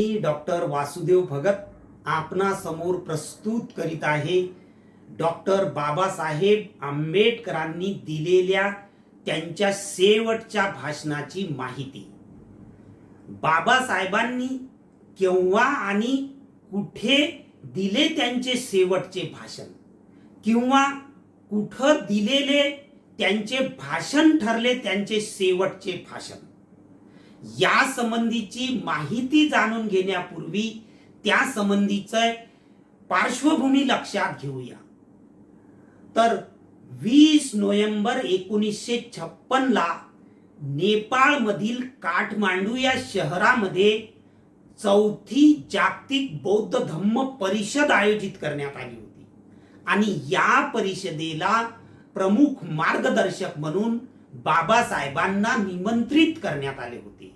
मी doctor Vasudev Bhagat आपणा समोर प्रस्तुत करीत आहे. डॉक्टर बाबासाहेब आंबेडकरांनी दिलेल्या त्यांच्या शेवटच्या भाषणाची माहिती. बाबासाहेबांनी केव्हा आणि कुठे दिले त्यांचे शेवटचे भाषण? किंवा कुठं दिलेले त्यांचे भाषण ठरले त्यांचे शेवटचे भाषण? या संबंधीची माहिती जाणून घेण्यापूर्वी त्या संबंधीचं पार्श्वभूमी लक्षात घेऊया. तर वीस नोव्हेंबर एकोणीसशे छप्पनला नेपाळमधील काठमांडू या शहरामध्ये चौथी जागतिक बौद्ध धम्म परिषद आयोजित करण्यात आली होती. आणि या परिषदेला प्रमुख मार्गदर्शक म्हणून बाबासाहेबांना निमंत्रित करण्यात आले होते.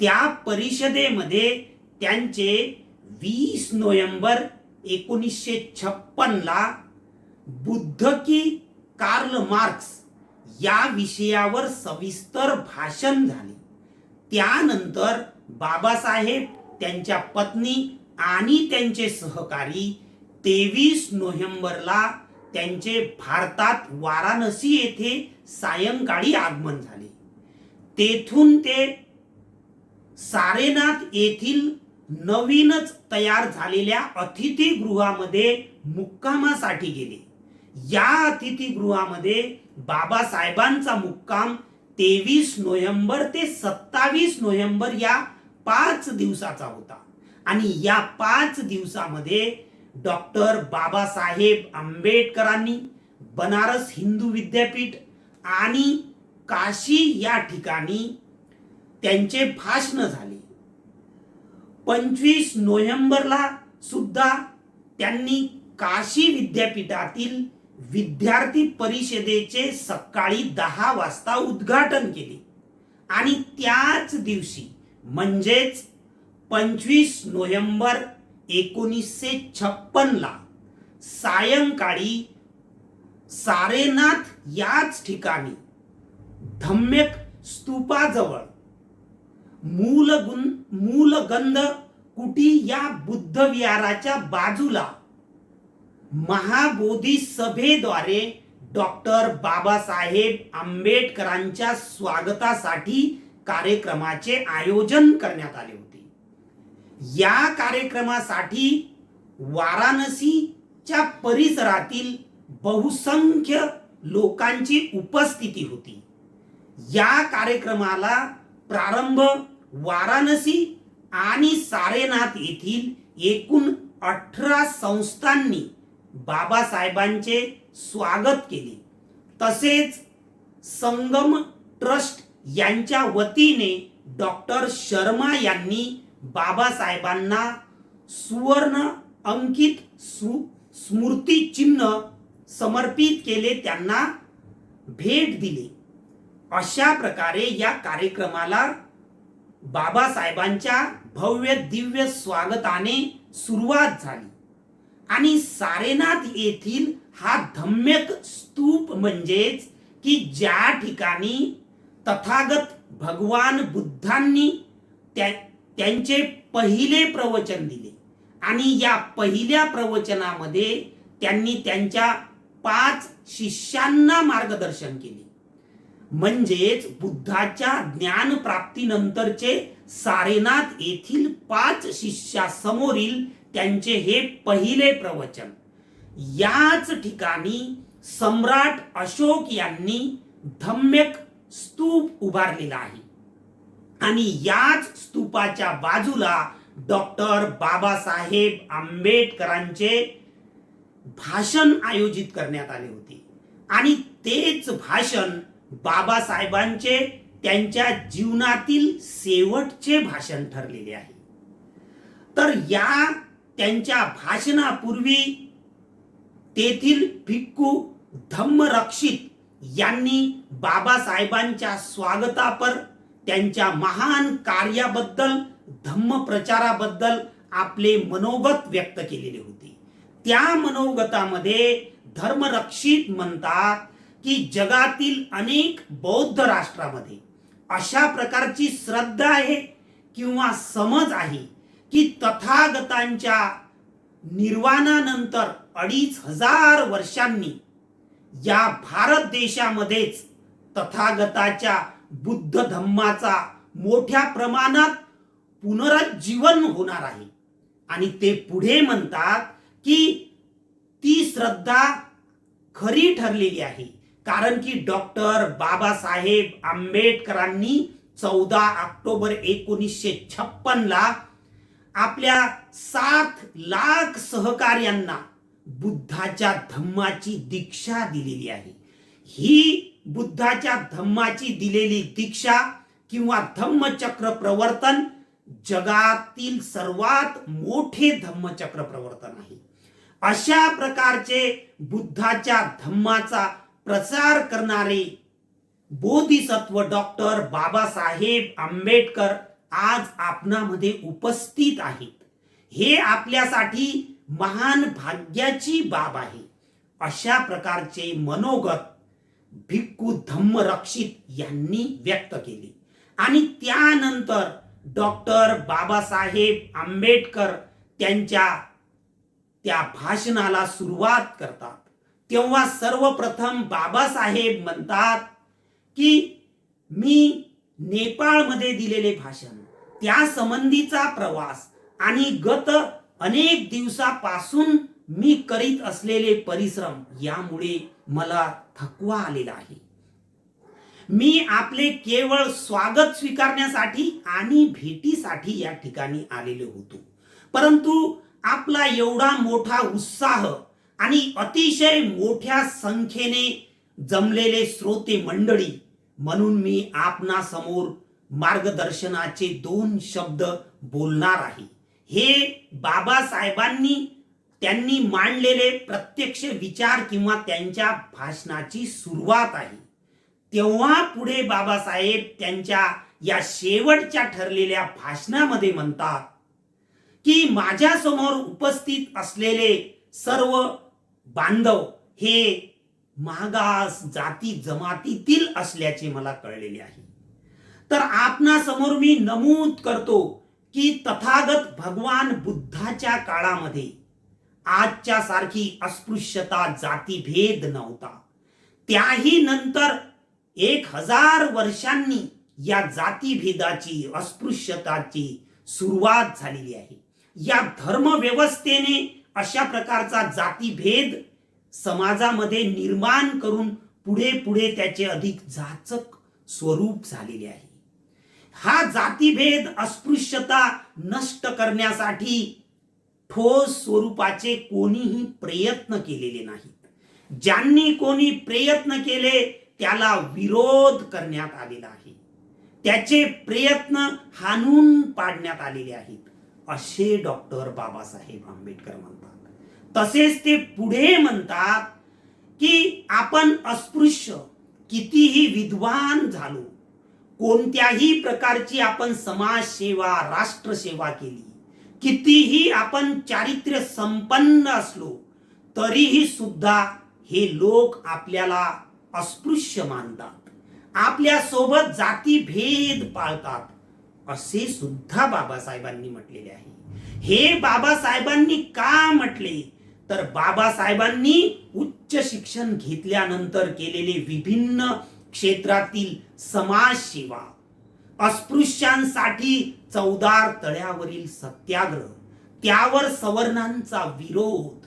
त्या परिषदेमध्ये त्यांचे वीस नोव्हेंबर एकोणीसशे छप्पनला बुद्ध की कार्ल मार्क्स या विषयावर सविस्तर भाषण झाले. त्यानंतर बाबासाहेब त्यांच्या पत्नी आणि त्यांचे सहकारी तेवीस नोव्हेंबरला त्यांचे भारतात वाराणसी येथे सायंकाळी आगमन झाले. तेथून ते सारेनाथ येथील नवीनच तयार झालेल्या अतिथीगृहामध्ये मुक्कामासाठी गेले. या अतिथीगृहामध्ये बाबासाहेबांचा मुक्काम तेवीस नोव्हेंबर ते सत्तावीस नोव्हेंबर या पाच दिवसाचा होता. आणि या पाच दिवसामध्ये डॉक्टर बाबासाहेब आंबेडकरांनी बनारस हिंदू विद्यापीठ आणि काशी या ठिकाणी त्यांचे भाषण झाले. पंचवीस नोव्हेंबरला सुद्धा त्यांनी काशी विद्यापीठातील विद्यार्थी परिषदेचे सकाळी दहा वाजता उद्घाटन केले. आणि त्याच दिवशी म्हणजेच पंचवीस नोव्हेंबर एकोणीसशे छप्पनला सायंकाळी सारेनाथ याच ठिकाणी धम्यक स्तूपाजवळ मूलगुन मूलगंध कुटी या बुद्ध विहाराच्या बाजूला महाबोधी सभेद्वारे डॉक्टर बाबासाहेब आंबेडकरांच्या स्वागतासाठी कार्यक्रमाचे आयोजन करण्यात आले होते. या कार्यक्रमासाठी वाराणसीच्या परिसरातील बहुसंख्य लोकांची उपस्थिती होती. या कार्यक्रमाला प्रारंभ वाराणसी आणि सारेनाथ येथील एकूण अठरा संस्थांनी बाबासाहेबांचे स्वागत केले. तसेच संगम ट्रस्ट यांच्या वतीने डॉक्टर शर्मा यांनी बाबासाहेबांना सुवर्ण अंकित सु स्मृती चिन्ह समर्पित केले त्यांना भेट दिली. अशा प्रकारे या कार्यक्रमाला बाबासाहेबांच्या भव्य दिव्य स्वागताने सुरुवात झाली. आणि सारेनाथ येथील हा धम्यक स्तूप म्हणजेच की ज्या ठिकाणी तथागत भगवान बुद्धांनी त्या त्यांचे पहिले प्रवचन दिले. आणि या पहिल्या प्रवचनामध्ये त्यांनी त्यांच्या पाच शिष्यांना मार्गदर्शन केले. म्हणजेच बुद्धाच्या ज्ञान प्राप्तीनंतरचे सारेनाथ येथील पाच शिष्यासमोरील त्यांचे हे पहिले प्रवचन. याच ठिकाणी सम्राट अशोक यांनी धम्यक स्तूप उभारलेला आहे. आणि याच स्तूपाच्या बाजूला डॉक्टर बाबासाहेब आंबेडकरांचे भाषण आयोजित करण्यात आले होते. आणि तेच भाषण बाबासाहेबांचे त्यांच्या जीवनातील शेवटचे भाषण ठरलेले आहे. तर या त्यांच्या भाषणापूर्वी तेथील भिक्खू धम्मरक्षित यांनी बाबासाहेबांच्या स्वागतापर त्यांच्या महान कार्याबद्दल धम्म प्रचाराबद्दल आपले मनोगत व्यक्त केलेले होते. त्या मनोगतामध्ये धर्मरक्षित म्हणतात की जगातील अनेक बौद्ध राष्ट्रामध्ये अशा प्रकारची श्रद्धा आहे किंवा समज आहे की तथागतांच्या निर्वाणानंतर अडीच हजार वर्षांनी या भारत देशामध्येच तथागताच्या बुद्ध धम्माचा मोठ्या प्रमाणात पुनरुज्जीवन होणार आहे. आणि ते पुढे म्हणतात की ती श्रद्धा खरी ठरलेली आहे. कारण की डॉक्टर बाबासाहेब आंबेडकरांनी चौदा ऑक्टोबर एकोणीसशे छप्पनला आपल्या सात लाख सहकार्यांना बुद्धाच्या धम्माची दीक्षा दिलेली आहे. ही बुद्धाच्या धम्माची दिलेली दीक्षा किंवा धम्मचक्र प्रवर्तन जगातील सर्वात मोठे धम्मचक्र प्रवर्तन आहे. अशा प्रकारचे बुद्धाच्या धम्माचा प्रचार करणारे बोधिसत्व डॉक्टर बाबासाहेब आंबेडकर आज आपणामध्ये उपस्थित आहेत. हे आपल्यासाठी महान भाग्याची बाब आहे. अशा प्रकारचे मनोगत भिक्खू धम्मरक्षित यांनी व्यक्त केले. आणि त्यानंतर डॉक्टर बाबासाहेब आंबेडकर त्यांच्या त्या भाषणाला सुरुवात करतात. तेव्हा सर्वप्रथम बाबासाहेब म्हणतात की मी नेपाळमध्ये दिलेले भाषण त्या संबंधीचा प्रवास आणि गत अनेक दिवसापासून मी करीत असलेले परिश्रम यामुळे मला थकवा आलेला आहे. मी आपले केवळ स्वागत स्वीकारण्यासाठी आणि भेटीसाठी या ठिकाणी आलेलो होतो. परंतु आपला एवढा मोठा उत्साह आणि अतिशय मोठ्या संख्येने जमलेले श्रोते मंडळी म्हणून मी आपणासमोर मार्गदर्शनाचे दोन शब्द बोलणार आहे. हे बाबासाहेबांनी त्यांनी मांडलेले प्रत्यक्ष विचार किंवा त्यांच्या भाषणाची सुरुवात आहे. तेव्हा पुढे बाबासाहेब त्यांच्या या शेवटच्या ठरलेल्या भाषणामध्ये म्हणतात की माझ्यासमोर उपस्थित असलेले सर्व बांधव हे मागास जाती जमातीतील असल्याचे मला कळलेले आहे. तर आपणासमोर मी नमूद करतो की तथागत भगवान बुद्धाच्या काळामध्ये आजच्या सारखी अस्पृश्यता जातीभेद नव्हता. त्याही नंतर एक हजार वर्षांनी या जातीभेदाची अस्पृश्यताची सुरुवात झालेली आहे. या धर्मव्यवस्थेने अशा प्रकारचा जातीभेद समाजामध्ये निर्माण करून पुढे पुढे त्याचे अधिक जाचक स्वरूप झालेले आहे. हा जातीभेद अस्पृश्यता नष्ट करण्यासाठी ठोस स्वरूपाचे कोणीही प्रयत्न केलेले नाहीत. ज्यांनी कोणी प्रयत्न केले त्याला विरोध करण्यात आलेला आहे. त्याचे प्रयत्न हाणून पाडण्यात आलेले आहेत असे डॉक्टर बाबासाहेब आंबेडकर म्हणतात. तसेच ते पुढे म्हणतात की आपण अस्पृश्य कितीही विद्वान झालो कोणत्याही प्रकारची आपण समाजसेवा राष्ट्रसेवा केली कितीही आपण चारित्र्य संपन्न असलो तरीही सुद्धा हे लोक आपल्याला अस्पृश्य मानतात. आपल्यासोबत जाती भेद पाळतात असे सुद्धा बाबासाहेबांनी म्हटलेले आहे. हे बाबासाहेबांनी का म्हटले? तर बाबासाहेबांनी उच्च शिक्षण घेतल्यानंतर केलेले विभिन्न क्षेत्रातील समाजसेवा अस्पृश्यांसाठी चौदार तळ्यावरील सत्याग्रह त्यावर सवर्णांचा विरोध.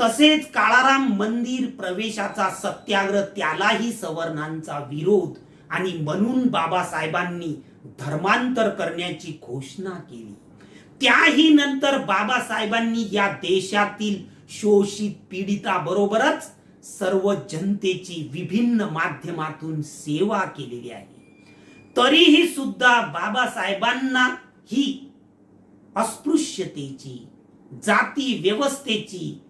तसेच काळाराम मंदिर प्रवेशाचा सत्याग्रह त्यालाही सवर्णांचा विरोध आणि म्हणून बाबासाहेबांनी धर्मांतर करण्याची घोषणा केली. त्याही नंतर बाबासाहेबांनी या देशातील शोषित पीडिताबरोबरच सर्व जनतेची विभिन्न माध्यमातून सेवा केलेली आहे. तरीही सुद्धा बाबासाहेबांना ही अस्पृश्यतेची जाती व्यवस्थेची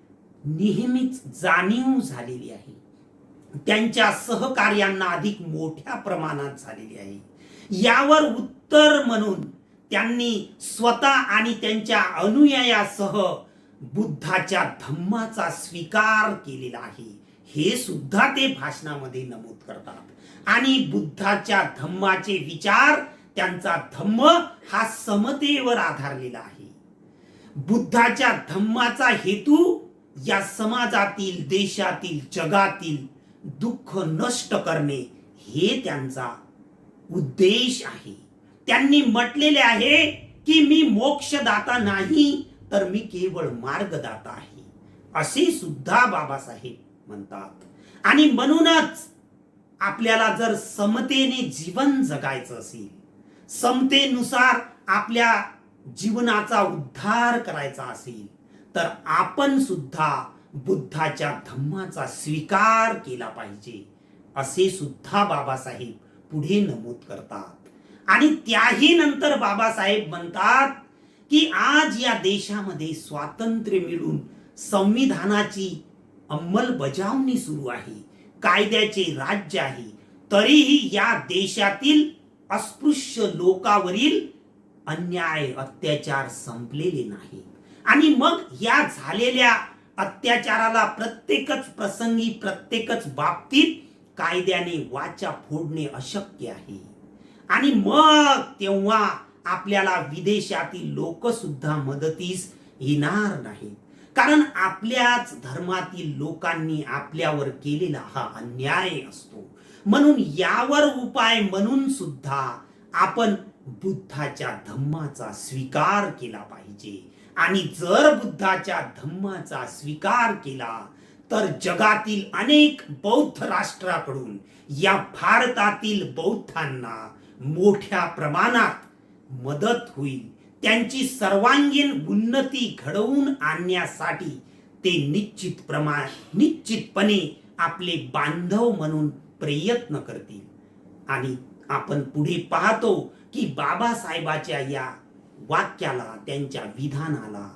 नेहमीच जाणीव झालेली आहे. त्यांच्या सहकार्यांना अधिक मोठ्या प्रमाणात झालेली आहे. यावर उत्तर म्हणून त्यांनी स्वतः आणि त्यांच्या अनुयायासह बुद्धाच्या धम्माचा स्वीकार केलेला आहे. हे सुद्धा ते भाषणामध्ये नमूद करतात. आणि बुद्धाच्या धम्माचे विचार त्यांचा धम्म हा समतेवर आधारलेला आहे. बुद्धाच्या धम्माचा हेतू या समाजातील देशातील जगातील दुःख नष्ट करणे हे त्यांचा उद्देश आहे. त्यांनी म्हटलेले आहे की मी मोक्षदाता नाही तर मी केवळ मार्गदाता आहे. असे सुद्धा बाबासाहेब म्हणतात. आणि म्हणूनच आपल्याला जर समतेने जीवन जगायचं असेल समतेनुसार आपल्या जीवनाचा उद्धार करायचा असेल तर आपण सुद्धा बुद्धाच्या धम्माचा स्वीकार केला पाहिजे असे सुद्धा बाबासाहेब पुढे नमूद करतात. आणि त्याही नंतर बाबासाहेब म्हणतात की आज या देशामध्ये स्वातंत्र्य मिळून संविधानाची अंमलबजावणी सुरू आहे. कायद्याचे राज्य आहे. तरीही या देशातील अस्पृश्य लोकावरील अन्याय अत्याचार संपलेले नाही आणि मग या झालेल्या अत्याचाराला प्रत्येकच प्रसंगी प्रत्येकच बाबतीत कायद्याने वाचा फोडणे अशक्य आहे. आणि मग तेव्हा आपल्याला विदेशातील लोक सुद्धा मदतीस येणार नाहीत. कारण आपल्याच धर्मातील लोकांनी आपल्यावर केलेला हा अन्याय असतो. म्हणून यावर उपाय म्हणून सुद्धा आपण बुद्धाच्या धम्माचा स्वीकार केला पाहिजे. आणि जर बुद्धाच्या धम्माचा स्वीकार केला तर जगातील अनेक बौद्ध राष्ट्राकडून या भारतातील बौद्धांना मोठ्या प्रमाणात मदत होईल. त्यांची सर्वांगीण उन्नती घडवून आणण्यासाठी ते निश्चित प्रमाण निश्चितपणे आपले बांधव म्हणून प्रयत्न करतील. आणि आपण पुढे पाहतो की बाबासाहेबाच्या या वाक्याला त्यांच्या विधानाला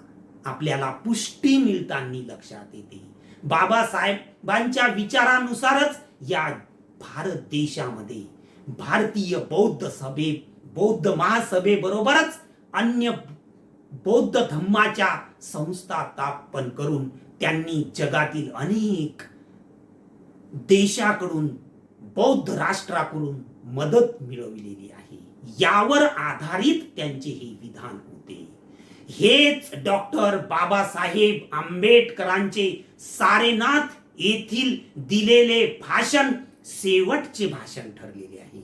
आपल्याला पुष्टी मिळताना लक्षात येते. बाबासाहेबांच्या विचारानुसारच या भारत देशामध्ये भारतीय बौद्ध सभे बौद्ध महासभेबरोबरच अन्य बौद्ध धम्माच्या संस्था स्थापन करून त्यांनी जगातील अनेक देशाकडून बौद्ध राष्ट्राकडून मदत मिळवलेली आहे. यावर आधारित त्यांचे हे विधान होते. हेच डॉक्टर बाबासाहेब आंबेडकरांचे सारेनाथ येथील दिलेले भाषण शेवटचे भाषण ठरलेले आहे.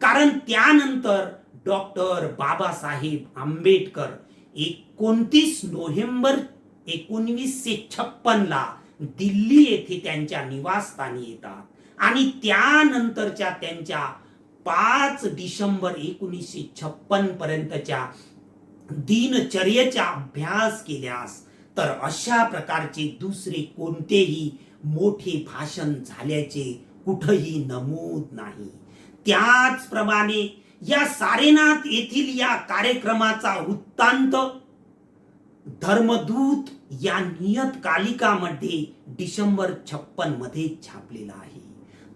कारण त्यानंतर डॉक्टर बाबासाहेब आंबेडकर एकोणतीस नोव्हेंबर एकोणवीसशे छप्पनला दिल्ली येथे त्यांच्या निवासस्थानी येतात. आणि त्यानंतरच्या त्यांच्या पाच डिसेंबर एकोणीसशे छप्पन पर्यंतच्या दिनचर्येचा अभ्यास केल्यास तर अशा प्रकारचे दुसरे कोणतेही मोठे भाषण झाल्याचे कुठंही नमूद नाही. त्याचप्रमाणे या सारेनाथ येथील या कार्यक्रमाचा वृत्तांत धर्मदूत या नियतकालिकामध्ये डिसेंबर छप्पनमध्ये छापलेला आहे.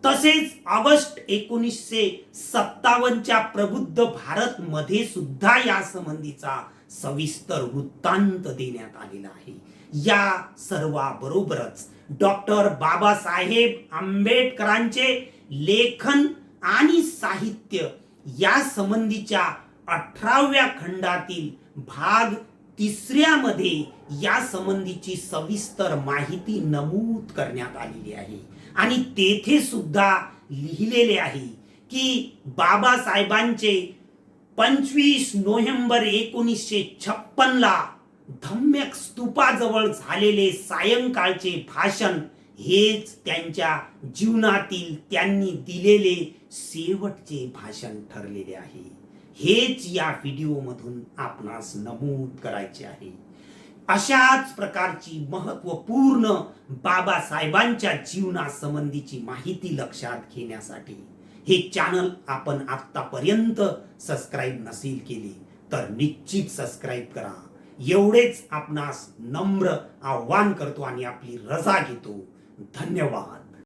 तसेच ऑगस्ट एकोणीसशे सत्तावन्नच्या प्रबुद्ध भारत मध्ये सुद्धा या संबंधीचा सविस्तर वृत्तांत देण्यात आलेला आहे. या सर्वाबरोबरच डॉक्टर बाबासाहेब आंबेडकरांचे लेखन आणि साहित्य या संबंधीच्या अठराव्या खंडातील भाग तिसऱ्यामध्ये या संबंधीची सविस्तर माहिती नमूद करण्यात आलेली आहे. आणि तेथे सुद्धा लिहिलेले आहे की बाबासाहेबांचे पंचवीस नोव्हेंबर एकोणीसशे छप्पनला धम्यक स्तूपाजवळ झालेले सायंकाळचे भाषण हेच त्यांच्या जीवनातील त्यांनी दिलेले शेवटचे भाषण ठरलेले आहे. हेच या व्हिडिओमधून आपणास नमूद करायचे आहे. अशाच प्रकारची महत्त्वपूर्ण बाबासाहेबांच्या जीवनासंबंधीची माहिती लक्षात घेण्यासाठी हे चॅनल आपण आतापर्यंत सबस्क्राईब नसेल केले तर निश्चित सबस्क्राईब करा. एवढेच आपणास नम्र आव्हान करतो आणि आपली रजा घेतो. धन्यवाद.